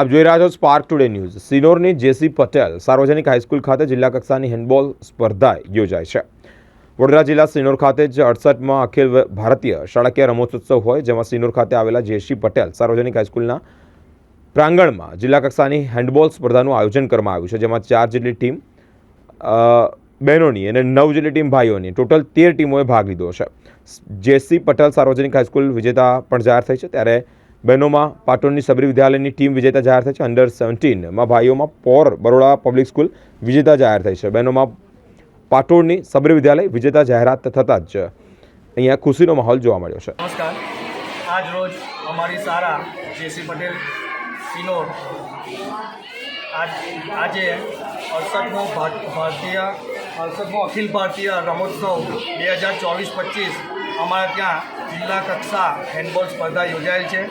આપ જોઈ રહ્યા છો સ્પાર્ક ટુડે ન્યૂઝ સિનોરની જેસી પટેલ સાર્વજનિક હાઈસ્કૂલ ખાતે જિલ્લા કક્ષાની હેન્ડબોલ સ્પર્ધા યોજાય છે. વડોદરા જિલ્લા સિનોર ખાતે જ અડસઠમાં અખિલ ભારતીય શાળાકીય રમતોત્સવ હોય, જેમાં સિનોર ખાતે આવેલા જેસી પટેલ સાર્વજનિક હાઈસ્કૂલના પ્રાંગણમાં જિલ્લા કક્ષાની હેન્ડબોલ સ્પર્ધાનું આયોજન કરવામાં આવ્યું છે, જેમાં ચાર જેટલી ટીમ બહેનોની અને નવ જેટલી ટીમ ભાઈઓની ટોટલ તેર ટીમોએ ભાગ લીધો છે. જેસી પટેલ સાર્વજનિક હાઈસ્કૂલ વિજેતા પણ જાહેર થઈ છે, ત્યારે બહેનોમાં પાટણની સબરી વિદ્યાલયની ટીમ વિજેતા જાહેર થઈ છે. અંડર સેવન્ટીનમાં ભાઈઓમાં પોર બરોડા પબ્લિક સ્કૂલ વિજેતા જાહેર થઈ છે. બહેનોમાં પાટોળની સબરી વિદ્યાલય વિજેતા જાહેરાત થતાં જ અહીંયા ખુશીનો માહોલ જોવા મળ્યો છે. નમસ્કાર. આજ રોજ અમારી સારા જેસી પટેલ સિનોર આજે અડસઠમો ભારતીય, અડસઠમો અખિલ ભારતીય રમોત્સવ બે હજાર ચોવીસ પચીસ અમારા ત્યાં જિલ્લા કક્ષા હેન્ડબોલ સ્પર્ધા યોજાયેલ છે.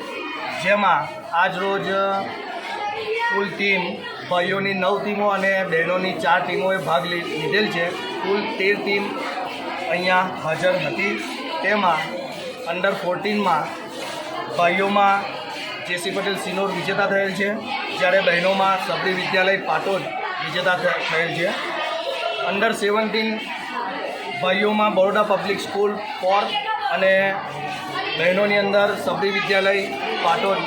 જેમાં આજ રોજ કુલ ટીમ ભાઈઓની નવ ટીમો અને બહેનોની ચાર ટીમોએ ભાગ લીધેલ છે. કુલ તેર ટીમ અહીંયા હાજર હતી. તેમાં અંડર ફોર્ટીનમાં ભાઈઓમાં જેસી પટેલ સિનોર વિજેતા થયેલ છે. જ્યારે બહેનોમાં સબરી વિદ્યાલય પાટોદ વિજેતા થયેલ છે. અંડર સેવન્ટીન ભાઈઓમાં બરોડા પબ્લિક સ્કૂલ પોર અને બહેનોની અંદર સબરી વિદ્યાલય પાટોદ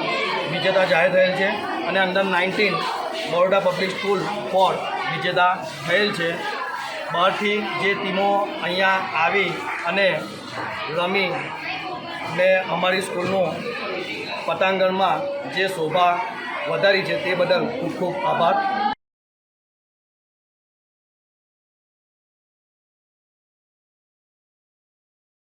વિજેતા જાહેર થયેલ છે અને under nineteen Baroda public school four વિજેતા થયેલ છે. બહારથી જે ટીમો અહીંયા આવી અને રમી ને અમારી સ્કૂલનું પતાંગણમાં જે શોભા વધારી છે તે બદલ ખૂબ ખૂબ આભાર.